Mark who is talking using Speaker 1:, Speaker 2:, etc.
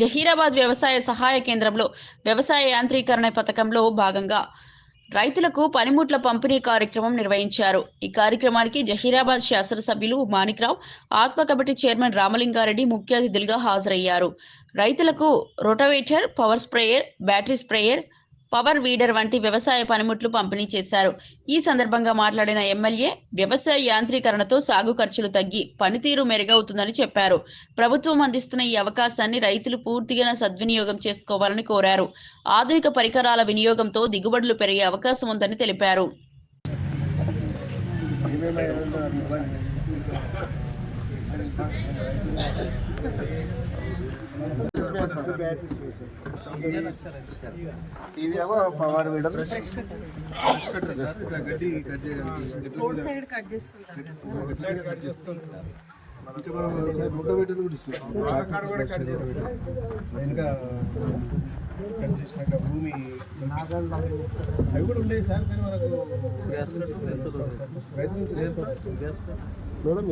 Speaker 1: జహీరాబాద్ వ్యవసాయ సహాయ కేంద్రంలో వ్యవసాయ యాంత్రీకరణ పథకంలో భాగంగా రైతులకు పనిముట్ల పంపిణీ కార్యక్రమం నిర్వహించారు. ఈ కార్యక్రమానికి జహీరాబాద్ శాసనసభ్యులు మాణిక్రావు ఆత్మ కమిటీ చైర్మన్ రామలింగారెడ్డి ముఖ్య అతిథులుగా హాజరయ్యారు. రైతులకు rotavator power sprayer battery sprayer power weeder వంటి వ్యవసాయ పనిముట్లు పంపిణీ చేశారు. ఈ సందర్భంగా మాట్లాడిన ఎమ్మెల్యే వ్యవసాయ యాంత్రీకరణతో సాగు ఖర్చులు తగ్గి పనితీరు మెరుగవుతుందని చెప్పారు. ప్రభుత్వం అందిస్తున్న ఈ అవకాశాన్ని రైతులు పూర్తిగా సద్వినియోగం చేసుకోవాలని కోరారు. ఆధునిక పరికరాల వినియోగంతో దిగుబడులు పెరిగే అవకాశం ఉందని తెలిపారు.
Speaker 2: ఇది ఏమో power weeder
Speaker 3: road side cut చేస్తుంటారు కదా సార్
Speaker 2: ఇంకా కట్ చేసినాక భూమి అవి కూడా ఉండేవి సార్ కానీ మనకు రైతు నుంచి తీసుకోవాలి.